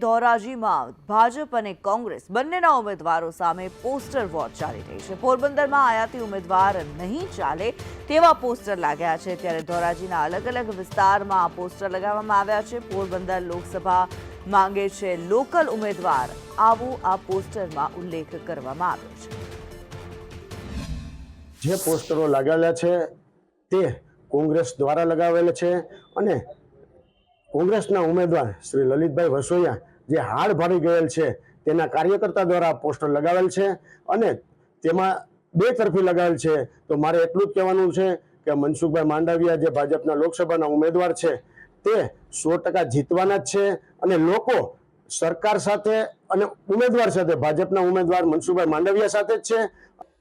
ધોરાજીમાં ભાજપ અને કોંગ્રેસ બંનેના ઉમેદવારો સામે પોસ્ટર વોર ચાલી રહી છે. પોરબંદરમાં આયાતી ઉમેદવાર નહીં ચાલે તેવા પોસ્ટર લાગ્યા છે. ત્યારે ધોરાજીના અલગ અલગ વિસ્તારમાં પોસ્ટર લગાવવામાં આવ્યા છે. પોરબંદર લોકસભા માંગે છે લોકલ ઉમેદવાર આવું આ પોસ્ટરમાં ઉલ્લેખ કરવામાં આવ્યો છે. જે પોસ્ટરો લગાવેલા છે તે કોંગ્રેસ દ્વારા લગાવેલા છે અને કોંગ્રેસના ઉમેદવાર શ્રી લલિતભાઈ વસોયા જે હાડ ભરી ગયેલ છે, તેના કાર્યકર્તા દ્વારા પોસ્ટર લગાવેલ છે અને તેમાં બે તરફી લગાવેલ છે. તો મારે એટલું જ કહેવાનું છે કે મનસુખભાઈ માંડવિયા જે ભાજપના લોકસભાના ઉમેદવાર છે, તે સો ટકા જીતવાના જ છે અને લોકો સરકાર સાથે અને ઉમેદવાર સાથે, ભાજપના ઉમેદવાર મનસુખભાઈ માંડવિયા સાથે જ છે.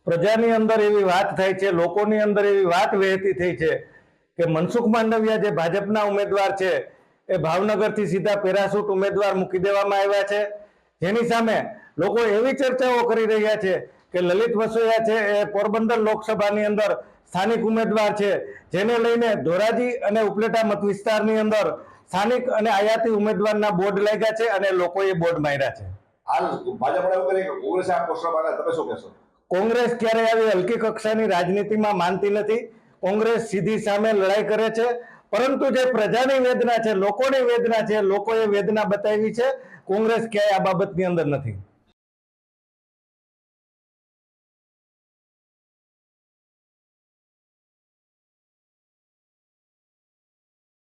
પ્રજાની અંદર એવી વાત થાય છે, લોકોની અંદર એવી વાત વહેતી થઈ છે કે મનસુખ માંડવિયા જે ભાજપના ઉમેદવાર છે એ ભાવનગરથી સીધા પેરાસૂટ ઉમેદવાર મૂકી દેવામાં આવ્યા છે. જેની સામે લોકો એવી ચર્ચાઓ કરી રહ્યા છે કે લલિત વસોયા છે એ પોરબંદર લોકસભાની અંદર સ્થાનિક ઉમેદવાર છે. જેને લઈને ધોરાજી અને ઉપલેટા મત વિસ્તારની અંદર સ્થાનિક અને આયાતી ઉમેદવારના બોર્ડ લાગ્યા છે અને લોકોએ બોર્ડ માર્યા છે. હાલ ભાજપ એવું કરે કે કોંગ્રેસે આ પોસ્ટર તમે શું કહેશો? કોંગ્રેસ ક્યારેય આવી હલકી કક્ષાની રાજનીતિમાં માનતી નથી. કોંગ્રેસ સીધી સામે લડાઈ કરે છે પરંતુ જે પ્રજાની વેદના છે, લોકોની વેદના છે, લોકોએ વેદના બતાવી છે, કોંગ્રેસ ક્યાંય આ બાબતની અંદર નથી.